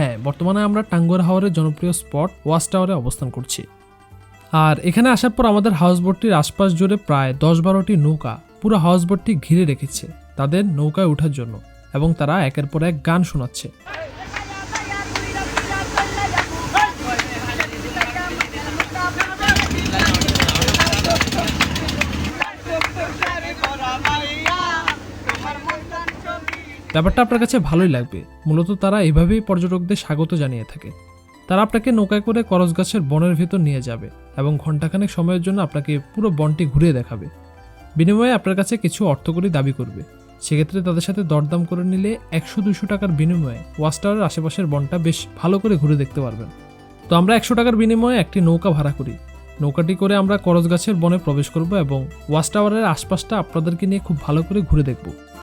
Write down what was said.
হ্যাঁ বর্তমানে আমরা টাঙ্গুয়ার হাওয়ারের জনপ্রিয় স্পট ওয়াচ টাওয়ারে অবস্থান করছি আর এখানে আসার পর আমাদের হাউসবোটটির আশপাশ জুড়ে প্রায় দশ বারোটি নৌকা পুরো হাউসবোটটি ঘিরে রেখেছে তাদের নৌকায় ওঠার জন্য এবং তারা একের পর এক গান শোনাচ্ছে ব্যাপারটা আপনার কাছে ভালোই লাগবে। মূলত তারা এভাবেই পর্যটকদের স্বাগত জানিয়ে থাকে। তারা আপনাকে নৌকায় করে করস গাছের বনের ভেতর নিয়ে যাবে এবং ঘণ্টাখানেক সময়ের জন্য আপনাকে পুরো বনটি ঘুরিয়ে দেখাবে। বিনিময়ে আপনার কাছে কিছু অর্থকরী দাবি করবে। সেক্ষেত্রে তাদের সাথে দরদাম করে নিলে একশো দুশো টাকার বিনিময়ে ওয়াচ টাওয়ারের আশেপাশের বনটা বেশ ভালো করে ঘুরে দেখতে পারবেন। তো আমরা একশো টাকার বিনিময়ে একটি নৌকা ভাড়া করি। নৌকাটি করে আমরা করস গাছের বনে প্রবেশ করব এবং ওয়াচ টাওয়ারের আশপাশটা আপনাদেরকে নিয়ে খুব ভালো করে ঘুরে দেখব।